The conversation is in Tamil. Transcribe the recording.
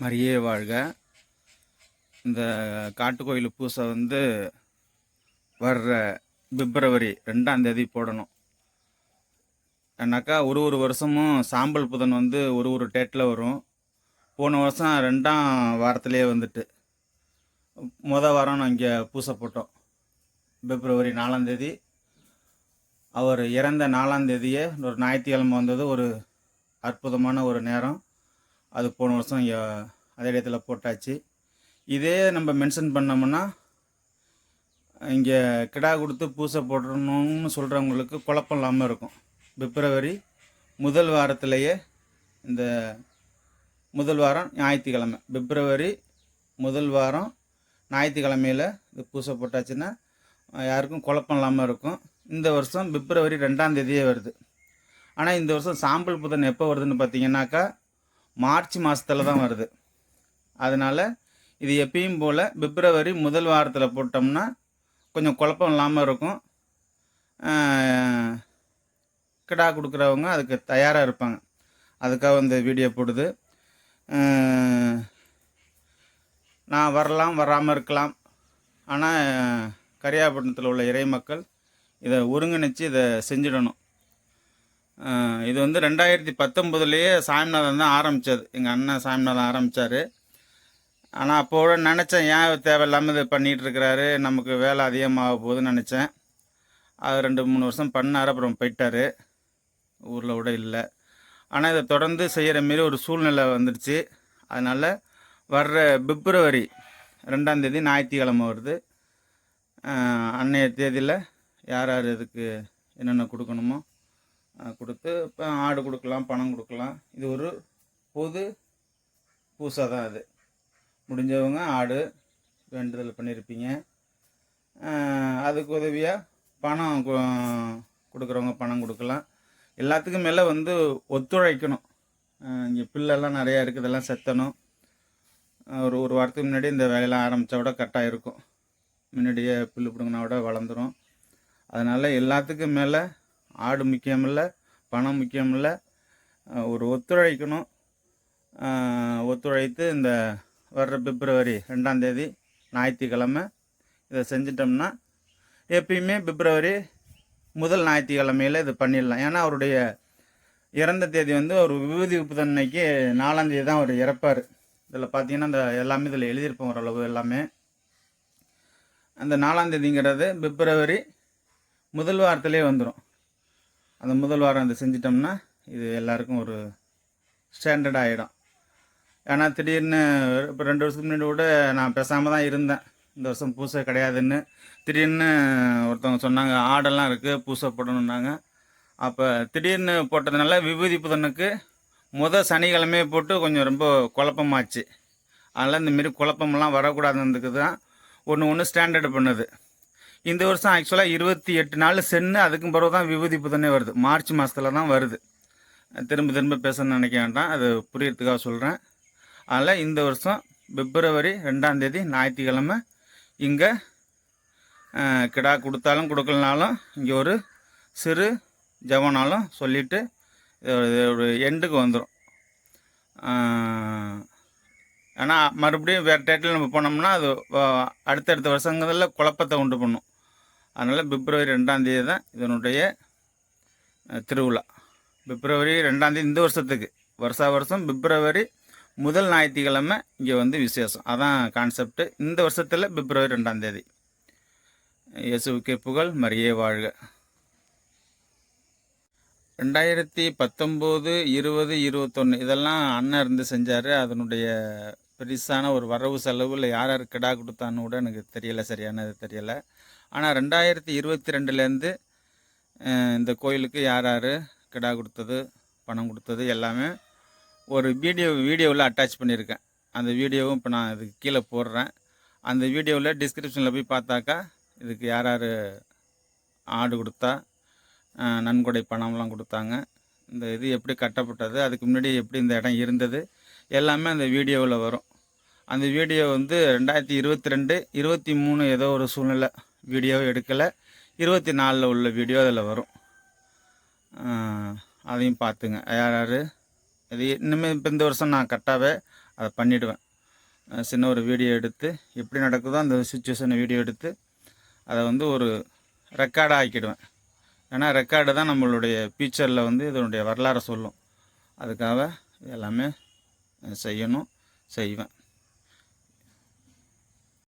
மரியே வாழ்க. இந்த காட்டுக்கோயில் பூசை வந்து வர்ற பிப்ரவரி ரெண்டாம் தேதி போடணும். ஏன்னாக்கா ஒரு ஒரு வருஷமும் சாம்பல் புதன் வந்து ஒரு ஒரு டேட்டில் வரும். போன வருஷம் ரெண்டாம் வாரத்திலே வந்துட்டு. முத வாரம் நான் இங்கே பூசை போட்டோம். பிப்ரவரி நாலாம் தேதி. அவர் இறந்த நாலாம் தேதியே ஒரு ஞாயிற்றுக்கிழமை வந்தது. ஒரு அற்புதமான ஒரு நேரம். அது போன வருஷம் இங்கே அதே இடத்துல போட்டாச்சு. இதே நம்ம மென்ஷன் பண்ணோம்னா இங்கே கிடா கொடுத்து பூசை போடணும்னு சொல்கிறவங்களுக்கு குழப்பம் இல்லாமல் இருக்கும். பிப்ரவரி முதல் வாரத்திலேயே இந்த முதல் வாரம் ஞாயிற்றுக்கிழமை. பிப்ரவரி முதல் வாரம் ஞாயிற்றுக்கிழமையில் இது பூசை போட்டாச்சுன்னா யாருக்கும் குழப்பம் இல்லாமல் இருக்கும். இந்த வருஷம் பிப்ரவரி ரெண்டாம் தேதியே வருது. ஆனால் இந்த வருஷம் சாம்பல் புதன் எப்போ வருதுன்னு பார்த்தீங்கன்னாக்கா மார்ச் மாதத்தில் தான் வருது. அதனால் இது எப்பயும் போல் பிப்ரவரி முதல் வாரத்தில் போட்டோம்னா கொஞ்சம் குழப்பம் இல்லாமல் இருக்கும். கிடா கொடுக்குறவங்க அதுக்கு தயாராக இருப்பாங்க. அதுக்காக இந்த வீடியோ போடுது. நான் வரலாம் வராமல் இருக்கலாம். ஆனால் கரியாபட்டினத்தில் உள்ள இறை மக்கள் இதை ஒருங்கிணைச்சு இதை செஞ்சிடணும். இது வந்து ரெண்டாயிரத்தி பத்தொம்போதுலேயே சாமிநாதன் தான் ஆரம்பித்தது எங்கள் அண்ணன் சாமிநாதன் ஆரம்பித்தார் ஆனால் அப்போட நினச்சேன் ஏன் தேவையில்லாமல் இது பண்ணிகிட்ருக்கிறாரு நமக்கு வேலை அதிகமாக போகுதுன்னு நினச்சேன். அது ரெண்டு மூணு வருஷம் பண்ணார் அப்புறம் போயிட்டார். ஊரில் கூட இல்லை. ஆனால் இதை தொடர்ந்து செய்கிற மாரி ஒரு சூழ்நிலை வந்துடுச்சு. அதனால் வர்ற பிப்ரவரி ரெண்டாந்தேதி ஞாயிற்றுக்கிழமை வருது. அன்னைய தேதியில் யார் யார் இதுக்கு என்னென்ன கொடுக்கணுமோ கொடுத்து இப்போ ஆடு கொடுக்கலாம் பணம் கொடுக்கலாம். இது ஒரு பொது பூசை தான் அது. முடிஞ்சவங்க ஆடு வேண்டுதல் பண்ணியிருப்பீங்க அதுக்கு உதவியாக பணம் கொடுக்குறவங்க பணம் கொடுக்கலாம். எல்லாத்துக்கும் மேலே வந்து ஒத்துழைக்கணும். இங்கே பிள்ளைலாம் நிறையா இருக்குது இதெல்லாம் செத்தணும். ஒரு ஒரு வாரத்துக்கு முன்னாடி இந்த வேலையெல்லாம் ஆரம்பித்தா விட கரெக்டாக இருக்கும். முன்னாடியே புல்லு பிடுங்கினா விட வளர்ந்துரும். அதனால் எல்லாத்துக்கும் மேலே ஆடு முக்கியமில்லை பணம் முக்கியமில்லை. ஒரு ஒத்துழைக்கணும். ஒத்துழைத்து இந்த வர்ற பிப்ரவரி ரெண்டாந்தேதி ஞாயிற்றுக்கிழமை இதை செஞ்சிட்டோம்னா எப்பயுமே பிப்ரவரி முதல் ஞாயிற்றுக்கிழமையில் இது பண்ணிடலாம். ஏன்னா அவருடைய இறந்த தேதி வந்து ஒரு விபூதி உப்புதன்னைக்கு நாலாந்தேதி தான் அவர் இறப்பார். இதில் பார்த்தீங்கன்னா இந்த எல்லாமே இதில் எழுதியிருப்போம் ஓரளவு எல்லாமே. அந்த நாலாந்தேதிங்கிறது பிப்ரவரி முதல் வாரத்திலே வந்துடும் அந்த முதல் வாரம் இதை செஞ்சிட்டோம்னா இது எல்லாருக்கும் ஒரு ஸ்டாண்டர்ட் ஆகிடும் ஏன்னா திடீர்னு இப்போ ரெண்டு வருஷத்துக்கு முன்னாடி கூட நான் பேசாமல் தான் இருந்தேன். இந்த வருஷம் பூசை கிடையாதுன்னு. திடீர்னு ஒருத்தவங்க சொன்னாங்க ஆடெல்லாம் இருக்குது பூசை போடணுன்னாங்க அப்போ திடீர்னு போட்டதுனால விபூதி புதனுக்கு முத சனிக்கிழமையே போட்டு கொஞ்சம் ரொம்ப குழப்பமாச்சு. அதனால் இந்தமாரி குழப்பமெல்லாம் வரக்கூடாதுன்றதுக்கு தான் ஒன்று ஒன்று ஸ்டாண்டர்டு பண்ணுது. இந்த வருஷம் ஆக்சுவலாக இருபத்தி எட்டு நாள் சென்று அதுக்கும் பிறகு தான் விபூதி புதனே வருது. மார்ச் மாதத்தில் தான் வருது. திரும்ப திரும்ப பேசணும்னு நினைக்க வேண்டாம். அது புரியறதுக்காக சொல்கிறேன் அதனால் இந்த வருஷம் பிப்ரவரி ரெண்டாம் தேதி ஞாயிற்றுக்கிழமை இங்கே கிடா கொடுத்தாலும் கொடுக்கலனாலும் இங்கே ஒரு சிறு ஜெபனாலும் சொல்லிவிட்டு ஒரு எண்டுக்கு வந்துடும் ஆனால் மறுபடியும் வேறு டேட்டில் நம்ம போனோம்னா அது அடுத்தடுத்த வருஷங்களில் குழப்பத்தை உண்டு பண்ணும். அதனால் பிப்ரவரி ரெண்டாம் தேதி தான் இதனுடைய திருவிழா. பிப்ரவரி ரெண்டாந்தேதி இந்த வருஷத்துக்கு. வருஷா வருஷம் பிப்ரவரி முதல் ஞாயிற்றுக்கிழமை இங்கே வந்து விசேஷம். அதான் கான்செப்ட் இந்த வருஷத்தில் பிப்ரவரி ரெண்டாந்தேதி இயேசுக்கே புகழ் மரியே வாழ்க. ரெண்டாயிரத்தி பத்தொம்போது இருபது இருபத்தொன்று இதெல்லாம் அண்ணன் இருந்து செஞ்சார். அதனுடைய பெருசான ஒரு வரவு செலவு இல்லை யார் யார் கிடா கொடுத்தான்னு கூட எனக்கு தெரியலை சரியானது தெரியலை. ஆனால் ரெண்டாயிரத்தி இருபத்தி ரெண்டுலேருந்து இந்த கோயிலுக்கு யார் யார் கிடா கொடுத்தது பணம் கொடுத்தது எல்லாமே ஒரு வீடியோ வீடியோவில் அட்டாச் பண்ணியிருக்கேன். அந்த வீடியோவும் இப்போ நான் அதுக்கு கீழே போடுறேன். அந்த வீடியோவில் டிஸ்கிரிப்ஷனில் போய் பார்த்தாக்கா இதுக்கு யார் யார் ஆடு கொடுத்தா நன்கொடை பணம்லாம் கொடுத்தாங்க. இந்த இது எப்படி கட்டப்பட்டது அதுக்கு முன்னாடி எப்படி இந்த இடம் இருந்தது எல்லாமே அந்த வீடியோவில் வரும். அந்த வீடியோ வந்து ரெண்டாயிரத்தி இருபத்தி ரெண்டு இருபத்தி மூணு ஏதோ ஒரு சூழ்நிலை வீடியோ எடுக்கலை. இருபத்தி நாலில் உள்ள வீடியோ அதில் வரும். அதையும் பார்த்துங்க. யார் யார்? இது இன்னுமே இப்போ இந்த வருஷம் நான் கரெக்டாகவே அதை பண்ணிவிடுவேன் சின்ன ஒரு வீடியோ எடுத்து எப்படி நடக்குதோ அந்த சுச்சுவேஷனை வீடியோ எடுத்து அதை வந்து ஒரு ரெக்கார்டாக ஆக்கிடுவேன். ஏன்னா ரெக்கார்டு தான் நம்மளுடைய ஃபியூச்சரில் வந்து இதனுடைய வரலாறை சொல்லும். அதுக்காக எல்லாமே செய்யணும் செய்வேன்.